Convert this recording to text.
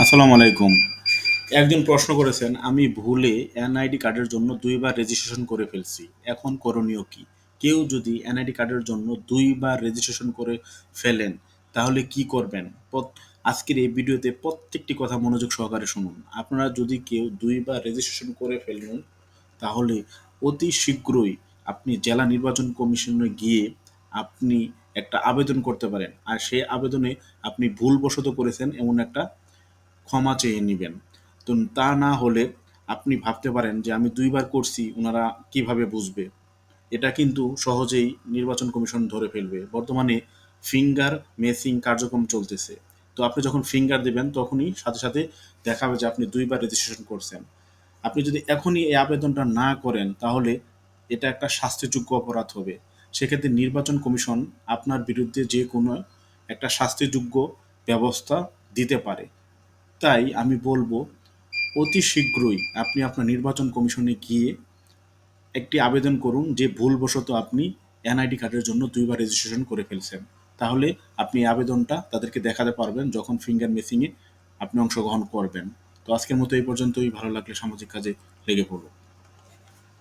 আসসালামু আলাইকুম। একজন প্রশ্ন করেছেন, আমি ভুলে এনআইডি কার্ডের জন্য দুইবার রেজিস্ট্রেশন করে ফেলছি, এখন করণীয় কি? কেউ যদি এনআইডি কার্ডের জন্য দুইবার রেজিস্ট্রেশন করে ফেলেন, তাহলে কি করবেন? আজকের এই ভিডিওতে প্রত্যেকটি কথা মনোযোগ সহকারে শুনুন। আপনারা যদি কেউ দুইবার রেজিস্ট্রেশন করে ফেলেন, তাহলে অতি শীঘ্রই আপনি জেলা নির্বাচন কমিশনে গিয়ে আপনি একটা আবেদন করতে পারেন। আর সেই আবেদনে আপনি ভুলবশত করেছেন এমন একটা ক্ষমা চেয়ে নেবেন। তো তা না হলে আপনি ভাবতে পারেন যে আমি দুইবার করছি ওনারা কীভাবে বুঝবে? এটা কিন্তু সহজেই নির্বাচন কমিশন ধরে ফেলবে। বর্তমানে ফিঙ্গার মেসিং কার্যক্রম চলতেছে। তো আপনি যখন ফিঙ্গার দেবেন, তখনই সাথে সাথে দেখাবে যে আপনি দুইবার রেজিস্ট্রেশন করছেন। আপনি যদি এখনই এই আবেদনটা না করেন, তাহলে এটা একটা শাস্তিযোগ্য অপরাধ হবে। সেক্ষেত্রে নির্বাচন কমিশন আপনার বিরুদ্ধে যে কোনো একটা শাস্তিযোগ্য ব্যবস্থা দিতে পারে। তাই আমি বলব, অতি শীঘ্রই আপনি আপনার নির্বাচন কমিশনে গিয়ে একটি আবেদন করুন যে ভুলবশত আপনি এনআইডি কার্ডের জন্য দুইবার রেজিস্ট্রেশন করে ফেলছেন। তাহলে আপনি আবেদনটা তাদেরকে দেখাতে পারবেন যখন ফিঙ্গার মেসিংয়ে আপনি অংশগ্রহণ করবেন। তো আজকের মতো এই পর্যন্তই। ভালো লাগলে সামাজিক কাজে লেগে পড়ুন।